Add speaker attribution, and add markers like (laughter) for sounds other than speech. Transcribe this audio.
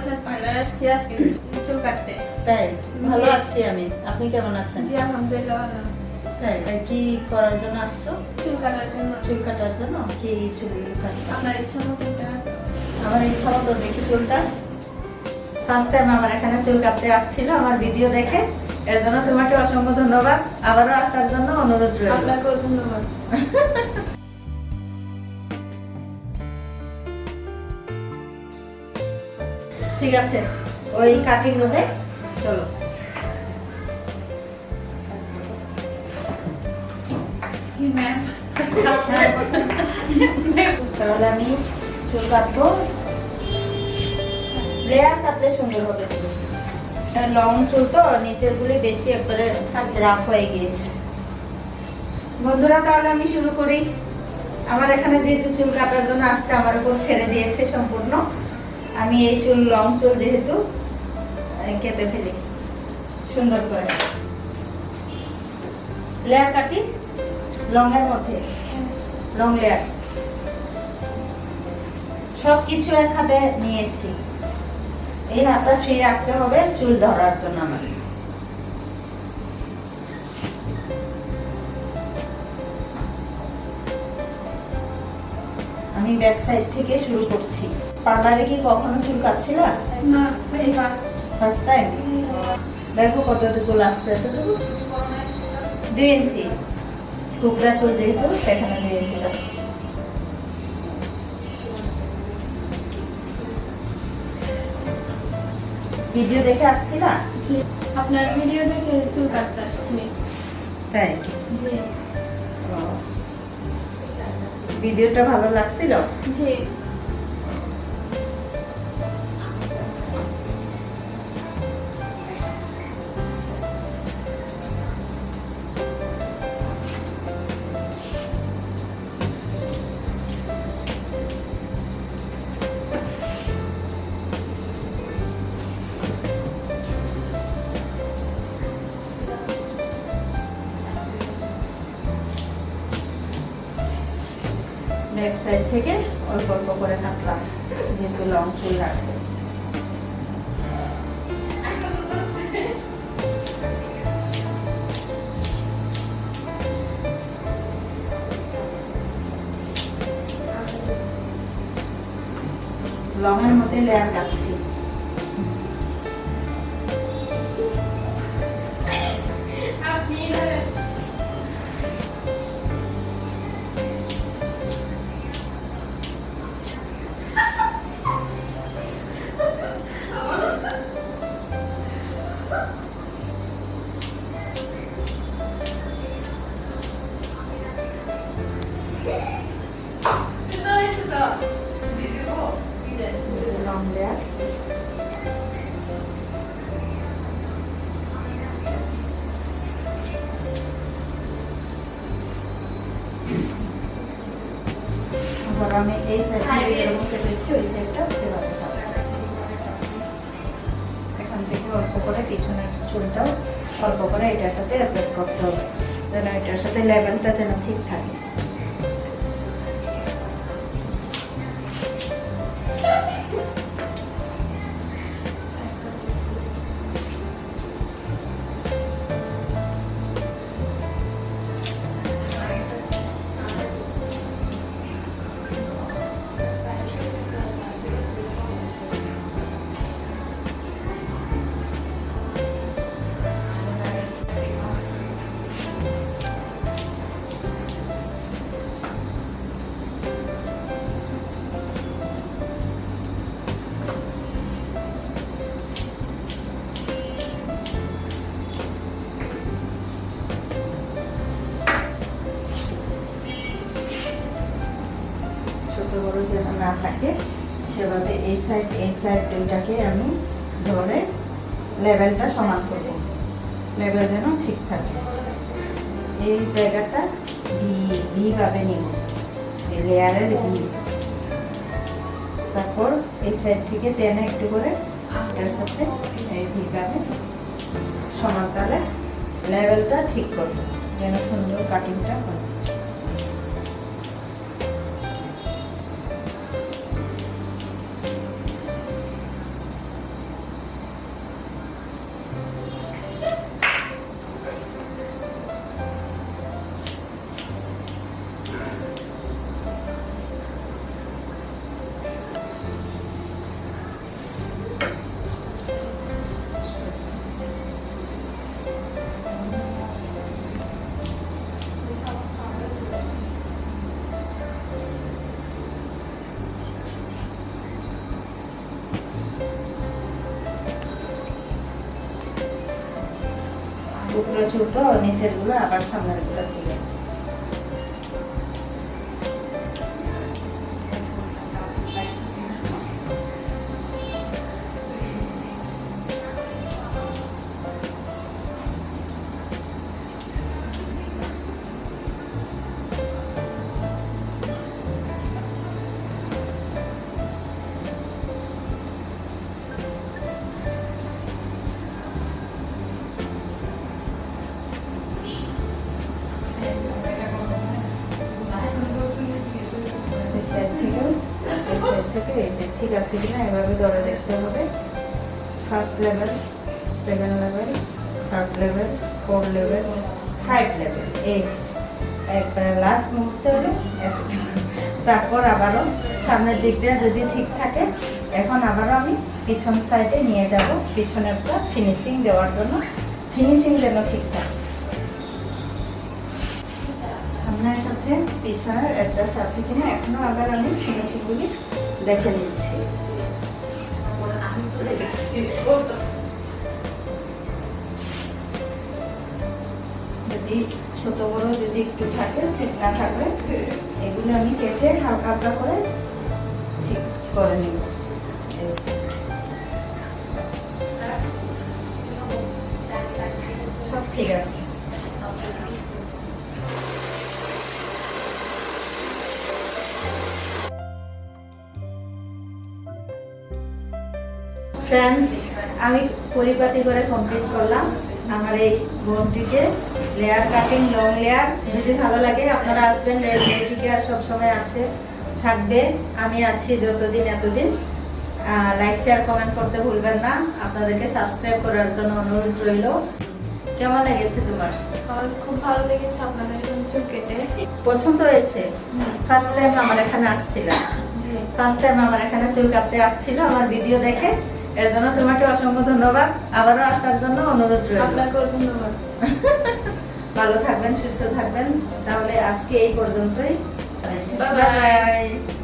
Speaker 1: আপনার পার্লার আসছি আজকে চুল কাটতে।
Speaker 2: তাই? ভালো আছি আমি। আপনি কেমন আছেন?
Speaker 1: জি আলহামদুলিল্লাহ ভালো
Speaker 2: তাই? তাই কি করার জন্য আসছো?
Speaker 1: চুল কাটার জন্য।
Speaker 2: চুল কাটার জন্য? কি চুল কাটতে?
Speaker 1: আপনার ইচ্ছা মতো এটা।
Speaker 2: আমার ইচ্ছা মতো দেখি চুলটা। ফার্স্ট টাইম আমার এখানে চুল কাটতে আসছিল আমার ভিডিও দেখে। এর জন্য তোমাকে অসংখ্য ধন্যবাদ। আবারও আসার জন্য অনুরোধ রইল।
Speaker 1: আপনাকেও ধন্যবাদ। (laughs)
Speaker 2: ঠিক আছে ওই কাটিং রুমে চলো। তাহলে আমি চুল কাটবো। লেয়ার কাটলে সুন্দর হবে। লং চুল তো নিচের গুলি বেশি একবারে রাফ হয়ে গিয়েছে। বন্ধুরা তাহলে আমি শুরু করি। আমার এখানে যেহেতু চুল কাটার জন্য আসছে আমার উপর ছেড়ে দিয়েছে সম্পূর্ণ। আমি এই চুল, লং চুল যেহেতু কেটে ফেলি। সুন্দর করে। লেয়ার কাটি লং এর মধ্যে। লং লেয়ার সব কিছু এক হাতে নিয়েছি। এই হাতটা ফ্রি রাখতে হবে চুল ধরার জন্য আমার আমি ব্যাক থেকে শুরু করছি। পার্লারে কি কখনো চুল কাটছিলা?
Speaker 1: না এই ফার্স্ট
Speaker 2: ফার্স্ট টাইম দেখো কতটুকু আসতে এতটুকু। দুই ইঞ্চি। টুকরা চুল যেহেতু সেখানে দুই ইঞ্চি কাটছি। ভিডিও দেখে আসছি না?
Speaker 1: আপনার ভিডিও দেখে চুল কাটতে আসছি।
Speaker 2: তাই?
Speaker 1: জি।
Speaker 2: ভিডিওটা ভালো লাগছিল?
Speaker 1: জি।
Speaker 2: ব্যাক সাইড থেকে অল্প অল্প করে কাটলাম যেহেতু লং চুল রাখব। লং এর মধ্যে লেয়ার কাটছি। আমি এই সাইডটা পেয়েছি কেটেছি ওই সাইডটা সেভাবে এখান থেকে অল্প করে পিছনের চুলটাও অল্প করে এটার সাথে অ্যাডজাস্ট করতে হবে যেন এটার সাথে লেভেলটা যেন ঠিক থাকে। না থাকে, সেভাবে এই সাইড এই সাইড দুইটাকে আমি ধরে লেভেলটা সমান করব লেভেল যেন ঠিক থাকে। এই জায়গাটা ভি ভি নিব। এই লেয়ারের ভি তারপর এই সাইড থেকে টেনে একটু করে এটার সাথে এই ভি ভাবে সমান তালে লেভেলটা ঠিক করব, যেন সুন্দর কাটিংটা হয়। টুকরো চুল তো নিচেরগুলো আবার সামনেরগুলো ঠিক থেকে এই যে, ঠিক আছে কিনা, এভাবে ধরে দেখতে হবে। First level second level third level four level five level এই। একবারে লাস্ট মুহূর্তে হলো তারপর আবারও সামনের দিকটা যদি ঠিক থাকে, এখন আবারও আমি পিছন সাইডে নিয়ে যাব পিছনেরটা ফিনিশিং দেওয়ার জন্য। ফিনিশিং যেন ঠিক থাকে। সামনের সাথে পিছনের অ্যাডজাস্ট আছে কিনা এখনও আবার আমি ফিনিশিংগুলি দেখে নিচ্ছি। যদি ছোট বড় যদি একটু থাকে, ঠিক না থাকলে এগুলো আমি কেটে হালকা হালকা করে ঠিক করে নিব। সব ঠিক আছে। ফ্রেন্ডস আমি পরিপাটি করে কমপ্লিট করলাম। আমার এই বোনটিকে লেয়ার কাটিং লং লেয়ার যদি ভালো লাগে আপনারা আসবেন রেডিকে আর সবসময় আছে থাকবে। আমি আছি যতদিন এতদিন। লাইক শেয়ার কমেন্ট করতে ভুলবেন না। আপনাদেরকে সাবস্ক্রাইব করার জন্য অনুরোধ রইল। কেমন লেগেছে তোমার?
Speaker 1: খুব ভালো লেগেছে আপনাদের এরকম চুল কেটে।
Speaker 2: পছন্দ হয়েছে? ফার্স্ট টাইম আমার এখানে আসছিলাম ফার্স্ট টাইম আমার এখানে চুল কাটতে আসছিল। আমার ভিডিও দেখে এর জন্য তোমাকে অসংখ্য ধন্যবাদ। আবারও আসার জন্য অনুরোধ রইল।
Speaker 1: আপনাকেও ধন্যবাদ। (laughs)
Speaker 2: ভালো থাকবেন সুস্থ থাকবেন। তাহলে আজকে এই পর্যন্তই।
Speaker 1: bye.
Speaker 2: বাই।